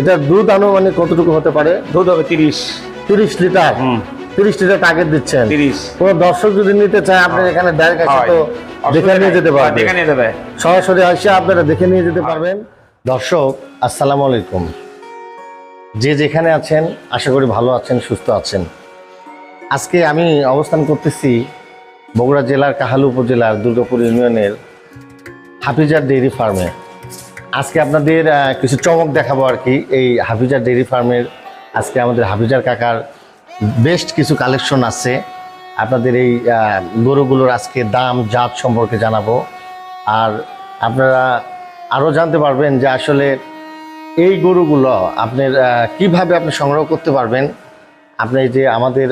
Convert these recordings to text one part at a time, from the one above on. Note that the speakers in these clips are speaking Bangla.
এটার দুধ আনুমানিক কতটুকু হতে পারে? দুধ হবে তিরিশ। তিরিশ লিটার? তিরিশ লিটার টার্গেট দিচ্ছেন। তিরিশ। কোন দর্শক যদি নিতে চায় আপনার এখানে ডাইরেক্ট তো দেখে নিয়ে যেতে পারবে। দেখে নিয়ে যাবে। সরাসরি এসে আপনারা দেখে নিয়ে যেতে পারবেন। দর্শক আসসালামু আলাইকুম। যে যেখানে আছেন আশা করি ভালো আছেন সুস্থ আছেন। আজকে আমি অবস্থান করতেছি বগুড়া জেলার কাহালু উপজেলার দুর্গাপুর ইউনিয়নের হাফিজার ডেইরি ফার্মে। আজকে আপনাদের কিছু চমক দেখাবো আর কি। এই হাফিজার ডেইরি ফার্মের আজকে আমাদের হাফিজার কাকার বেস্ট কিছু কালেকশন আছে। আপনাদের এই গরুগুলোর আজকে দাম, জাত সম্পর্কে জানাব। আর আপনারা আরও জানতে পারবেন যে আসলে এই গরুগুলো আপনার কীভাবে আপনি সংগ্রহ করতে পারবেন। আপনি যে আমাদের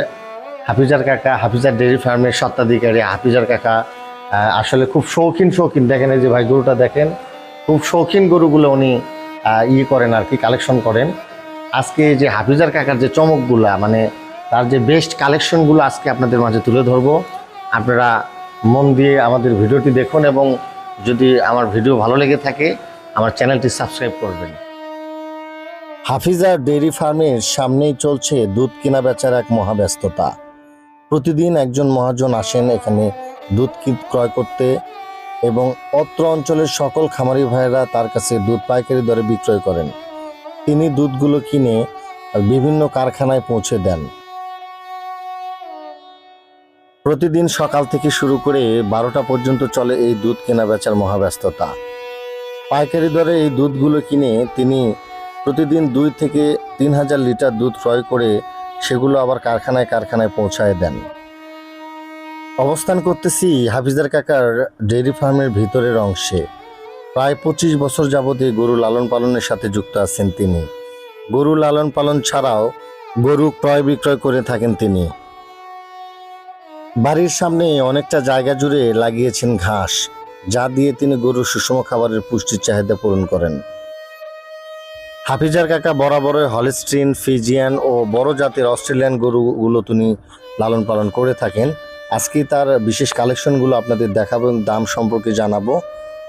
হাফিজার কাকা, হাফিজার ডেয়ারি ফার্মের স্বত্বাধিকারী হাফিজার কাকা আসলে খুব শৌখিন শৌখিন। দেখেন এই যে ভাই গরুটা দেখেন। খুব শৌখিন গরুগুলো উনি ইয়ে করেন আর কি কালেকশন করেন। আজকে যে হাফিজার কাকার যে চমকগুলা মানে তার যে বেস্ট কালেকশনগুলো আজকে আপনাদের মাঝে তুলে ধরবো। আপনারা মন দিয়ে আমাদের ভিডিওটি দেখুন এবং যদি আমার ভিডিও ভালো লেগে থাকে, আমার চ্যানেলটি সাবস্ক্রাইব করবেন। হাফিজার ডেইরি ফার্মের সামনেই চলছে দুধ কেনা বেচার এক মহাব্যস্ততা। প্রতিদিন একজন মহাজন আসেন এখানে দুধ ক্রয় করতে। এবং অত্র অঞ্চলের সকল খামারি ভাইয়েরা তার কাছে দুধ পাইকারি দরে বিক্রয় করেন। তিনি দুধগুলো কিনে বিভিন্ন কারখানায় পৌঁছে দেন। প্রতিদিন সকাল থেকে শুরু করে বারোটা পর্যন্ত চলে এই দুধ কেনা বেচার মহাব্যস্ততা। পাইকারি দরে এই দুধগুলো কিনে তিনি প্রতিদিন দুই থেকে তিন হাজার লিটার দুধ ক্রয় করে সেগুলো আবার কারখানায় কারখানায় পৌঁছায় দেন। অবস্থান করতেছি হাফিজার কাকার ডেয়ারি ফার্মের ভিতরের অংশে। প্রায় পঁচিশ বছর যাবত গরু লালন পালনের সাথে যুক্ত আছেন তিনি। গরু লালন পালন ছাড়াও গরু ক্রয় বিক্রয় করে থাকেন তিনি। বাড়ির সামনে অনেকটা জায়গা জুড়ে লাগিয়েছেন ঘাস, যা দিয়ে তিনি গরুর সুষম খাবারের পুষ্টির চাহিদা পূরণ করেন। হাফিজার কাকা বরাবরই হলিস্ট্রিন ফিজিয়ান ও বড় জাতের অস্ট্রেলিয়ান গরুগুলো তিনি লালন পালন করে থাকেন। আজকে তার বিশেষ কালেকশনগুলো আপনাদের দেখাবো এবং দাম সম্পর্কে জানাব।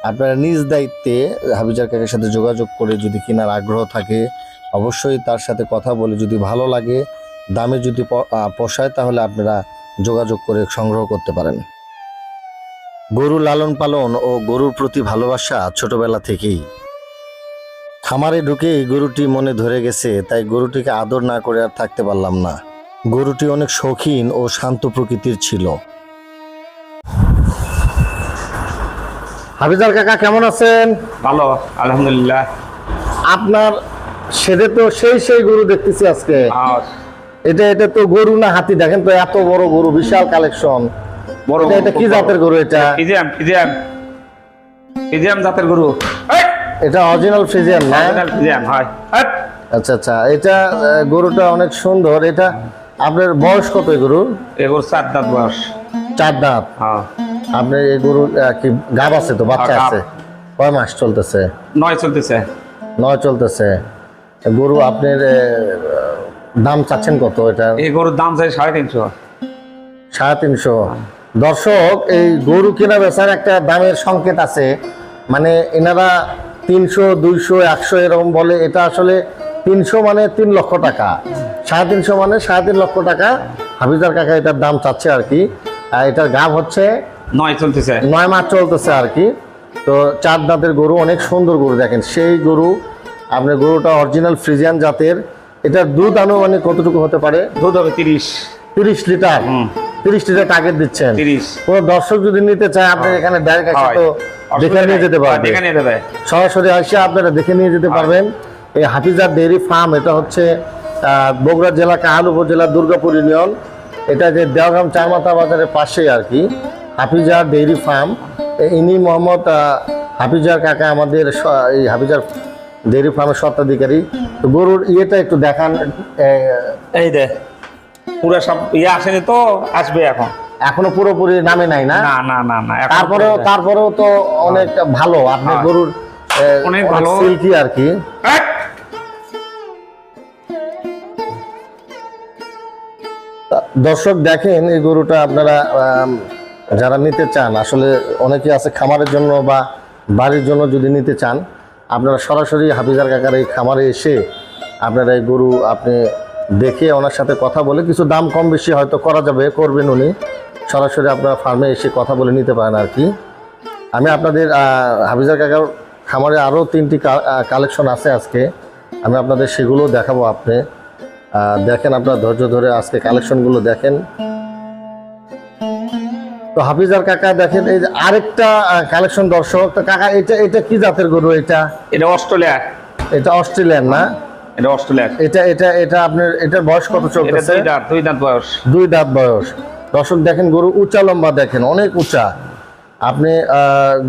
আপনারা নিজ দায়িত্বে হাফিজার কাকার সাথে যোগাযোগ করে যদি কেনার আগ্রহ থাকে, অবশ্যই তার সাথে কথা বলে যদি ভালো লাগে, দামে যদি পোষায় তাহলে আপনারা যোগাযোগ করে সংগ্রহ করতে পারেন। গরু লালন পালন ও গরুর প্রতি ভালোবাসা ছোটবেলা থেকেই। খামারে ঢুকে গরুটি মনে ধরে গেছে, তাই গরুটিকে আদর না করে আর থাকতে পারলাম না। গরুটি অনেক শৌখিন ও শান্ত প্রকৃতির ছিল। হাফিজার কাকা কেমন আছেন? ভালো আলহামদুলিল্লাহ। আপনার সেদে তো সেই সেই গরু দেখতেছি আজকে। এটা এটা তো গরু না হাতি দেখেন তো এত বড় গরু বিশাল কালেকশন বড় এটা কি জাতের গরু এটা? ফিজিয়াম ফিজিয়াম। ফিজিয়াম জাতের গরু। এটা অরিজিনাল ফ্রিজিয়ান না? ফিজিয়াম হয়। আচ্ছা আচ্ছা এটা গরুটা অনেক সুন্দর। এটা আপনার বয়স কত গরু চার দাঁত বয়স। চার দাঁত? হ্যাঁ। আপনার এই গরুর কি গাব আছে তো বাচ্চা হ্যাঁ, আছে? কয় মাস চলতেছে? নয় চলতেছে। নয় চলতেছে। গরু আপনার দাম চাচ্ছেন কত এটা? এই গরুর দাম চাই সাড়ে তিনশো। সাড়ে তিনশো। দর্শক এই গরু কেনা বেচার একটা দামের সংকেত আছে। মানে এনারা তিনশো দুইশো একশো এরকম বলে এটা আসলে তিনশো মানে তিন লক্ষ টাকা। সাড়ে তিনশো মানে সাড়ে তিন লক্ষ টাকা। হাফিজার কাকা এটার দাম চাচ্ছে আর কি। আর এটার গাব হচ্ছে নয় চলতেছে। নয় মাস চলতেছে আর কি। তো চার দাঁতের গরু অনেক সুন্দর গরু দেখেন। সেই গরু আপনার গরুটা অরিজিনাল ফ্রিজিয়ান জাতের। এটার দুধ আনুমানিক কতটুকু হতে পারে? দুধ হবে তিরিশ। তিরিশ লিটার? তিরিশ লিটার টার্গেট দিচ্ছেন। কোন দর্শক যদি নিতে চায় আপনার এখানে ডাইরেক্ট তো দেখে নিয়ে যেতে পারবে। দেখে নিয়ে যাবে। সরাসরি আসে আপনারা দেখে নিয়ে যেতে পারবেন। এই হাফিজার ডেইরি ফার্ম এটা হচ্ছে বগুড়া জেলা কাহাল উপজেলা দুর্গাপুর ইউনিয়ন। এটা যে দেওগ্রাম চারমাথা বাজারের পাশেই আর কি হাফিজার ডেইরি ফার্ম। ইনি মোহাম্মদ হাফিজার কাকা আমাদের এই হাফিজার ডেইরি ফার্মের স্বত্বাধিকারী। তো গরুর ইয়েটা একটু দেখান এই দে পুরো সব ইয়ে আসেনি তো আসবে এখন। এখনও পুরোপুরি নামে নাই না? না না না না তারপরেও তারপরেও তো অনেক ভালো আপনার হ্যাঁ। গরুর অনেক ভালো। সিল্কি আর কি। দর্শক দেখেন, এই গরুটা আপনারা যারা নিতে চান, আসলে অনেকে আছে খামারের জন্য বা বাড়ির জন্য যদি নিতে চান, আপনারা সরাসরি হাফিজার কাকার এই খামারে এসে আপনারা এই গরু আপনি দেখে ওনার সাথে কথা বলে কিছু দাম কম বেশি হয়তো করা যাবে, করবেন উনি। সরাসরি আপনার ফার্মে এসে কথা বলে নিতে পারেন আর কি। আমি আপনাদের হাফিজার কাকার খামারে আরও তিনটি কালেকশন আছে আজকে। আমি আপনাদের সেগুলো দেখাবো আপনি। দেখেন আপনার ধৈর্য ধরে আজকে কালেকশনগুলো দেখেন। তো হাফিজার কাকা দেখেন এই যে আরেকটা কালেকশন দর্শক। তো কাকা এটা এটা কি জাতের গরু এটা? এটা অস্ট্রেলিয়া এটা অস্ট্রেলিয়ান না? এটা অস্ট্রেলিয়া এটা এটা এটা আপনার এটার বয়স কত চলতেছে? দুই দাঁত দুই দাঁত বয়স। দুই দাঁত বয়স। দর্শক দেখেন গরু উঁচা লম্বা দেখেন অনেক উঁচা। আপনি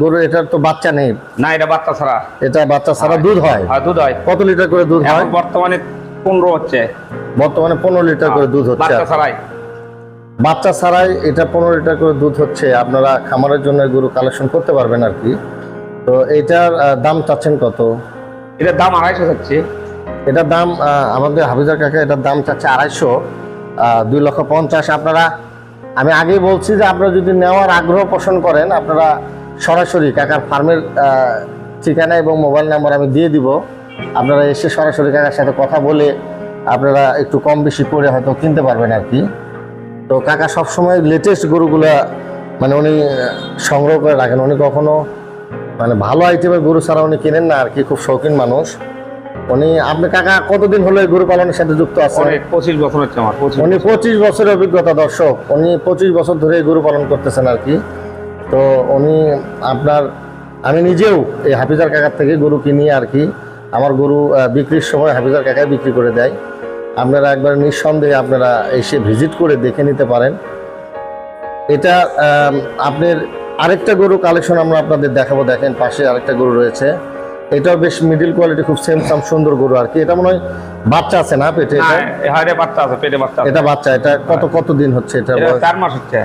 গরু এটার তো বাচ্চা নেই। না এটা বাচ্চা ছাড়া। এটা বাচ্চা ছাড়া দুধ হয়? আর দুধ হয়। কত লিটার করে দুধ হয়? বর্তমানে পনেরো হচ্ছে। বর্তমানে পনেরো লিটার করে দুধ হচ্ছে। বাচ্চা ছাড়াই। বাচ্চা ছাড়াই এটা পনেরো লিটার করে দুধ হচ্ছে আপনারা খামারের জন্য গরু কালেকশন করতে পারবেন আর কি। তো এটার দাম চাচ্ছেন কত? এটার দাম আড়াইশো হচ্ছে এটার দাম আমাদের হাফিজার কাকা এটার দাম চাচ্ছে আড়াইশো দুই লক্ষ পঞ্চাশ। আপনারা আমি আগেই বলছি যে আপনারা যদি নেওয়ার আগ্রহ পোষণ করেন আপনারা সরাসরি কাকার ফার্মের ঠিকানা এবং মোবাইল নাম্বার আমি দিয়ে দিব। আপনারা এসে সরাসরি কাকার সাথে কথা বলে আপনারা একটু কম বেশি করে হয়তো কিনতে পারবেন আর কি। তো কাকা সবসময় লেটেস্ট গরুগুলা মানে উনি সংগ্রহ করে রাখেন। উনি কখনো মানে ভালো আইটেমের গরু ছাড়া উনি কেনেন না আর কি খুব শৌখিন মানুষ। উনি আপনি কাকা কতদিন হলো এই গরু পালনের সাথে যুক্ত আছেন? পঁচিশ বছর হচ্ছে আমার উনি পঁচিশ বছরের অভিজ্ঞতা দর্শক। উনি পঁচিশ বছর ধরে এই গরু পালন করতেছেন আর কি। তো উনি আপনার আমি নিজেও এই হাফিজার কাকার থেকে গরু কিনি আর কি। আমার গরু বিক্রির সময় হাফিজার কাকায় বিক্রি করে দেয়। আপনারা একবার নিঃসন্দেহে আপনারা এসে ভিজিট করে দেখে নিতে পারেন। এটা আপনার আরেকটা গরু কালেকশন আমরা আপনাদের দেখাবো। দেখেন পাশে আরেকটা গরু রয়েছে। এটাও বেশ মিডিল কোয়ালিটি খুব সেম সাম সুন্দর গরু আর কি। এটা মনে হয় বাচ্চা আছে না পেটে এটা? হ্যাঁ বাচ্চা আছে পেটে বাচ্চা এটা বাচ্চা এটা কত কত দিন হচ্ছে এটা এটা বয়স? চার মাস হচ্ছে।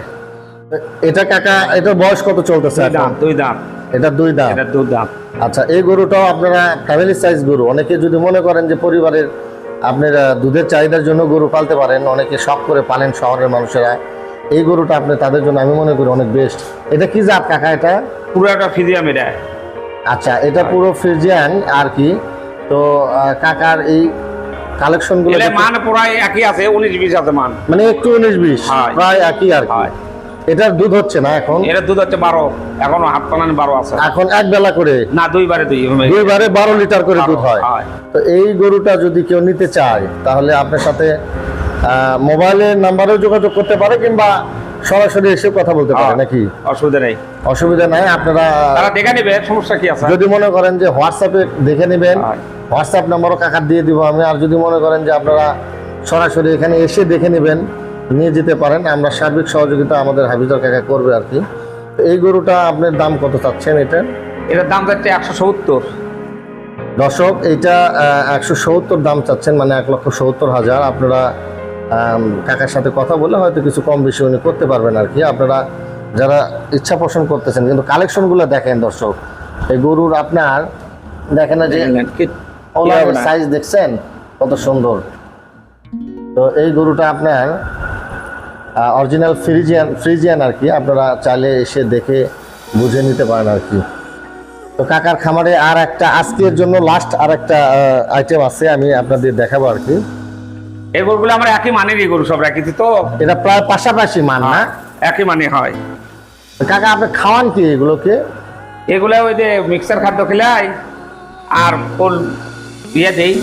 এটা কাকা এটার বয়স কত চলতেছে দুই দাঁত। এটা দুই দাঁত এটা দুধ দাঁত আচ্ছা এই গরুটাও আপনারা ফ্যামিলি সাইজ গরু। অনেকে যদি মনে করেন যে পরিবারের আপনারা দুধের চাহিদার জন্য গরু পালতে পারেন অনেকে শখ করে পালেন শহরের মানুষেরা। এই গরুটা আপনি তাদের জন্য আমি মনে করি অনেক বেস্ট এটা কি জাত কাকা এটা? পুরো একটা ফিজিয়াম এটা। আচ্ছা এটা পুরো ফ্রিজিয়ান আর কি? তো কাকার এই কালেকশনগুলো মান প্রায় একই আছে উনিশ বিশ আছে মান। মানে একটু উনিশ বিশ। প্রায় একই আর কি। হয়। এটার দুধ হচ্ছে না এখন? এটা দুধ হচ্ছে বারো। এখনও হাত পানান বারো আছে। এখন এক বেলা করে? না দুইবারে দুই। দুইবারে বারো লিটার করে দুধ হয়। তো এই গরুটা যদি কেউ নিতে চায় তাহলে আপনার সাথে মোবাইলের নাম্বারেও যোগাযোগ করতে পারে কিংবা সরাসরি এসে কথা বলতে পারে। নাকি? অসুবিধা নেই। অসুবিধা নাই আপনারা তারা দেখে নেবে সমস্যা কি আছে? যদি মনে করেন যে হোয়াটসঅ্যাপে দেখে নেবেন হোয়াটসঅ্যাপ নাম্বারও কাকার দিয়ে দিব আমি আর যদি মনে করেন যে আপনারা সরাসরি এখানে এসে দেখে নেবেন নিয়ে যেতে পারেন। আমরা সার্বিক সহযোগিতা আমাদের হাফিজার কাকা করবে আর কি। এই গরুটা আপনার দাম কত চাচ্ছেন এটা? এটার দাম যাচ্ছে একশো সত্তর। দর্শক এইটা একশো সত্তর দাম চাচ্ছেন মানে এক লক্ষ সত্তর হাজার। আপনারা কাকার সাথে কথা বলে হয়তো কিছু কম বেশি উনি করতে পারবেন আর কি। আপনারা যারা ইচ্ছা পোষণ করতেছেন কিন্তু কালেকশনগুলো দেখেন দর্শক। এই গরুর আপনার দেখেন না যে সাইজ দেখছেন? কত সুন্দর। তো এই গরুটা আপনার অরিজিনাল ফ্রিজিয়ান ফ্রিজিয়ান আর কি আপনারা চাইলে এসে দেখে বুঝে নিতে পারেন আর কি। তো কাকার খামারে আর একটা আজকের জন্য লাস্ট আর একটা আইটেম আছে আমি আপনাদের দেখাবো আর কি। এই গরুগুলো আমরা একই মানেরই গরু সব রাখিছি তো। এটা প্রায় পাশাপাশি মান না? একই মানে হয়। কাকা আপনি খাওয়ান কি এগুলোকে? এগুলো ওই যে মিক্সার খাদ্য খেলাই আর ফুল দিয়ে দেই।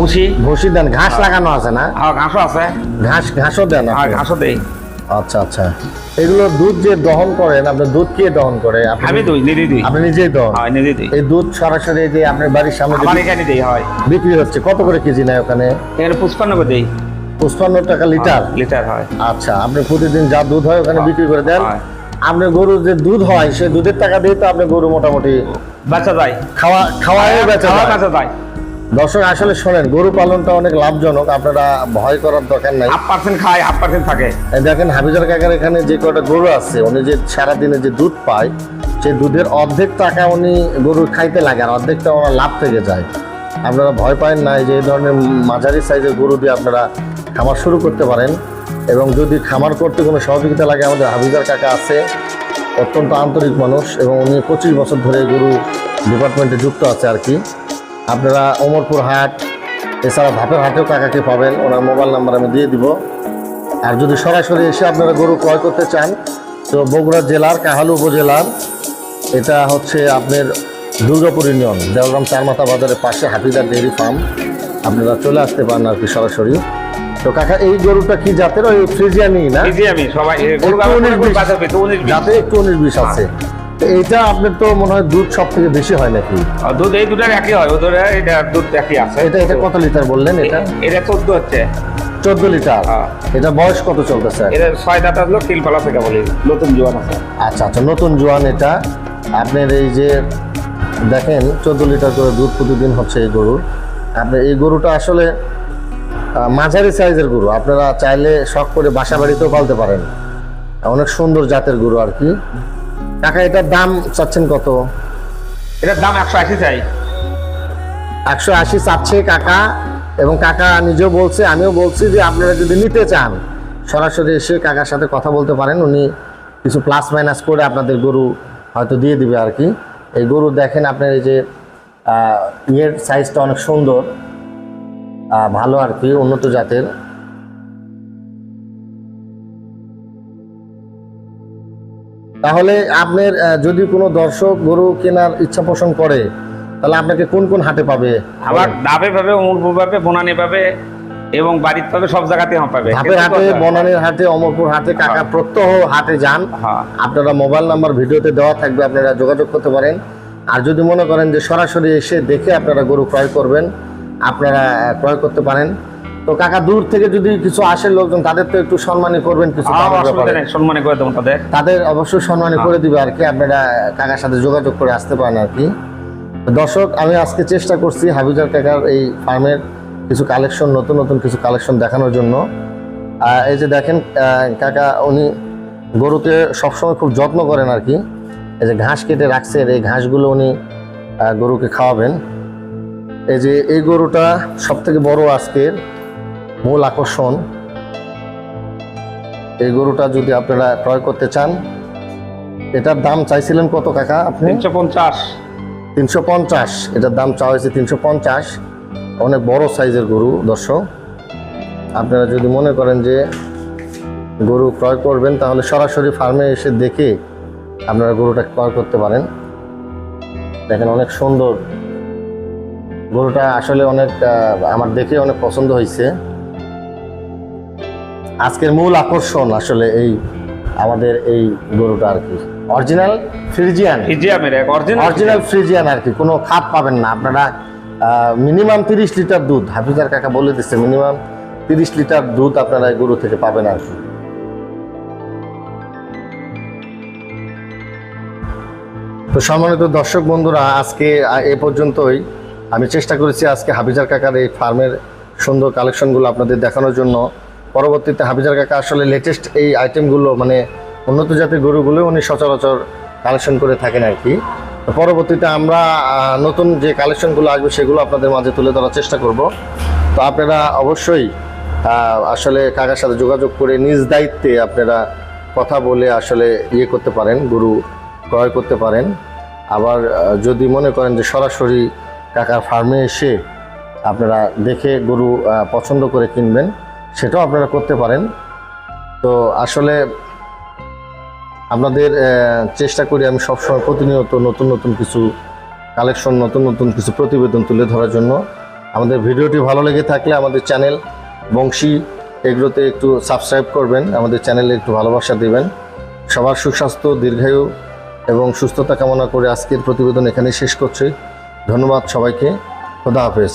ভুসি। ভুসি দেন ঘাস লাগানো আছে না? আর ঘাসও আছে। ঘাস ঘাসও দেন আর ঘাসও দেই। আচ্ছা আচ্ছা। এগুলো দুধ যে দহন করেন আপনি দুধ কে দহন করে? আমি দুই নিজে দিই। আপনি নিজেই দহন? হয় নিজে দিই। এই দুধ সরাসরি যে আপনার বাড়ির সামনে আমার এখানে দেই হয়। বিক্রি হচ্ছে কত করে কেজি নেয় ওখানে? এখানে পুষ্পান্ন করে দেই। পঁচপান্ন টাকা লিটার? লিটার হয়। আচ্ছা আপনি প্রতিদিন যা দুধ হয় ওখানে বিক্রি করে দেন। আপনি গরুর যে দুধ হয় সেই দুধের টাকা দিয়ে তো আপনি গরু মোটামুটি বেচা যায়। খাওয়া খাওয়াই বেচা যায়। দর্শক আসলে শোনেন গরু পালনটা অনেক লাভজনক আপনারা ভয় করার দরকার নাই। হাফ পার্সেন্ট খায় হাফ পার্সেন্ট থাকে। দেখেন হাবিজার কাকার এখানে যে কটা গরু আছে উনি যে সারাদিনে যে দুধ পায় সেই দুধের অর্ধেক টাকা উনি গরু খাইতে লাগে আর অর্ধেকটা ওনার লাভ থেকে যায়। আপনারা ভয় পায় না যে এই ধরনের মাঝারি সাইজের গরু দিয়ে আপনারা খামার শুরু করতে পারেন। এবং যদি খামার করতে কোনো সহযোগিতা লাগে আমাদের হাবিজার কাকা আছে অত্যন্ত আন্তরিক মানুষ এবং উনি পঁচিশ বছর ধরে গরু ডিপার্টমেন্টে যুক্ত আছে আর কি। আপনারা ওমরপুর হাট এছাড়া ধাপের হাটেও কাকাকে পাবেন। ওনার মোবাইল নাম্বার আমি দিয়ে দিব। আর যদি সরাসরি এসে আপনারা গরু ক্রয় করতে চান তো বগুড়া জেলার কাহালু উপজেলার এটা হচ্ছে আপনার দুর্গাপুর ইউনিয়ন দেওগ্রাম চারমাথা বাজারের পাশে হাতিদার ডেয়ারি ফার্ম। আপনারা চলে আসতে পারেন আর কি সরাসরি। তো কাকা এই গরুটা কি জাতের? ওই ফ্রিজিয়ানি না? আমি সবাই গরু একটু উনিশ বিশ। একটু উনিশ আছে। তো এইটা আপনার তো মনে হয় দুধ সব থেকে বেশি হয় নাকি? আর দুধ এই দুটার একই হয় ওদের এটা দুধ একই আছে। এটা এটা কত লিটার বললেন এটা? এটা চোদ্দ হচ্ছে। চোদ্দ লিটার? হ্যাঁ। এটা বয়স কত চলতেছে? এটা ছয় দাঁত আসলো তিলপালা থেকে বলি নতুন জোয়ান আছে। আচ্ছা আচ্ছা নতুন জোয়ান এটা। আপনার এই যে দেখেন চোদ্দ লিটার করে দুধ প্রতিদিন হচ্ছে এই গরুর আপনার এই গরুটা আসলে মাঝারি সাইজের গরু। আপনারা চাইলে শখ করে বাসা বাড়িতেও পালতে পারেন। অনেক সুন্দর জাতের গরু আর কি। কাকা এটার দাম চাচ্ছেন কত? এটার দাম একশো আশি চাই। একশো আশি চাচ্ছে কাকা এবং কাকা নিজেও বলছে আমিও বলছি যে আপনারা যদি নিতে চান সরাসরি এসে কাকার সাথে কথা বলতে পারেন উনি কিছু প্লাস মাইনাস করে আপনাদের গরু হয়তো দিয়ে দিবে আর কি। এই গরু দেখেন আপনার এই যে ইয়ের সাইজটা অনেক সুন্দর ভালো আর কি উন্নত জাতের। তাহলে আপনার যদি কোনো দর্শক গরু কেনার ইচ্ছা পোষণ করে তাহলে আপনাকে কোন কোন হাটে পাবে? আবার ডাবে পাবে অমরপুর পাবে বনানি পাবে এবং বাড়ির পাবে সব জায়গাতে পাবে। ধাপের হাটে বনানীর হাটে অমরপুর হাটে কাকা প্রত্যহ হাটে যান। হ্যাঁ। আপনারা মোবাইল নাম্বার ভিডিওতে দেওয়া থাকবে আপনারা যোগাযোগ করতে পারেন। আর যদি মনে করেন যে সরাসরি এসে দেখে আপনারা গরু ক্রয় করবেন আপনারা ক্রয় করতে পারেন। তো কাকা দূর থেকে যদি কিছু আসে লোকজন তাদের তো একটু সম্মানই করবেন কিছু আমার দামের অসুবিধা ব্যাপারে। নেই সম্মানে করে তাদের। তাদের অবশ্যই সম্মানী করে দিবে আর কি আপনারা কাকার সাথে যোগাযোগ করে আসতে পারেন আর কি। দর্শক আমি আজকে চেষ্টা করছি হাবিজার কাকার এই ফার্মের কিছু কালেকশন নতুন নতুন কিছু কালেকশন দেখানোর জন্য। আর এই যে দেখেন কাকা উনি গরুকে সবসময় খুব যত্ন করেন আর কি। এই যে ঘাস কেটে রাখছেন এই ঘাসগুলো উনি গরুকে খাওয়াবেন। এই যে এই গরুটা সব থেকে বড় আজকের মূল আকর্ষণ। এই গরুটা যদি আপনারা ক্রয় করতে চান এটার দাম চাইছিলেন কত কাকা আপনি? তিনশো পঞ্চাশ। তিনশো পঞ্চাশ এটার দাম চাওয়া হয়েছে তিনশো পঞ্চাশ। অনেক বড় সাইজের গরু দর্শক। আপনারা যদি মনে করেন যে গরু ক্রয় করবেন তাহলে সরাসরি ফার্মে এসে দেখে আপনারা গরুটা ক্রয় করতে পারেন। দেখেন অনেক সুন্দর। গরুটা আসলে অনেক আমার দেখে অনেক পছন্দ হয়েছে। আজকের মূল আকর্ষণ আসলে এই আমাদের এই গরুটা আর কি। অরিজিনাল ফ্রিজিয়ান ফিজিয়ামের এক অরিজিনাল অরিজিনাল ফ্রিজিয়ান আর কি কোনো খাপ পাবেন না। আপনারা মিনিমাম তিরিশ লিটার দুধ হাফিজার কাকা বলে দিচ্ছে মিনিমাম তিরিশ লিটার দুধ আপনারা এই গরু থেকে পাবেন আর কি। তো সম্মানিত দর্শক বন্ধুরা আজকে এ পর্যন্তই। আমি চেষ্টা করেছি আজকে হাফিজার কাকার এই ফার্মের সুন্দর কালেকশনগুলো আপনাদের দেখানোর জন্য। পরবর্তীতে হাফিজার কাকা আসলে লেটেস্ট এই আইটেমগুলো মানে উন্নত জাতের গরুগুলো উনি সচরাচর কালেকশন করে থাকেন আর কি। পরবর্তীতে আমরা নতুন যে কালেকশনগুলো আসবে সেগুলো আপনাদের মাঝে তুলে ধরার চেষ্টা করব। তো আপনারা অবশ্যই আসলে কাকার সাথে যোগাযোগ করে নিজ দায়িত্বে আপনারা কথা বলে আসলে ইয়ে করতে পারেন, গরু ক্রয় করতে পারেন। আবার যদি মনে করেন যে সরাসরি কাকার ফার্মে এসে আপনারা দেখে গরু পছন্দ করে কিনবেন সেটাও আপনারা করতে পারেন। তো আসলে আপনাদের চেষ্টা করি আমি সবসময় প্রতিনিয়ত নতুন নতুন কিছু কালেকশন, নতুন নতুন কিছু প্রতিবেদন তুলে ধরার জন্য। আমাদের ভিডিওটি ভালো লেগে থাকলে আমাদের চ্যানেল বংশী এগুলোতে একটু সাবস্ক্রাইব করবেন, আমাদের চ্যানেলে একটু ভালোবাসা দেবেন। সবার সুস্বাস্থ্য, দীর্ঘায়ু এবং সুস্থতা কামনা করে আজকের প্রতিবেদন এখানে শেষ করছি। ধন্যবাদ সবাইকে। খোদা হাফেজ।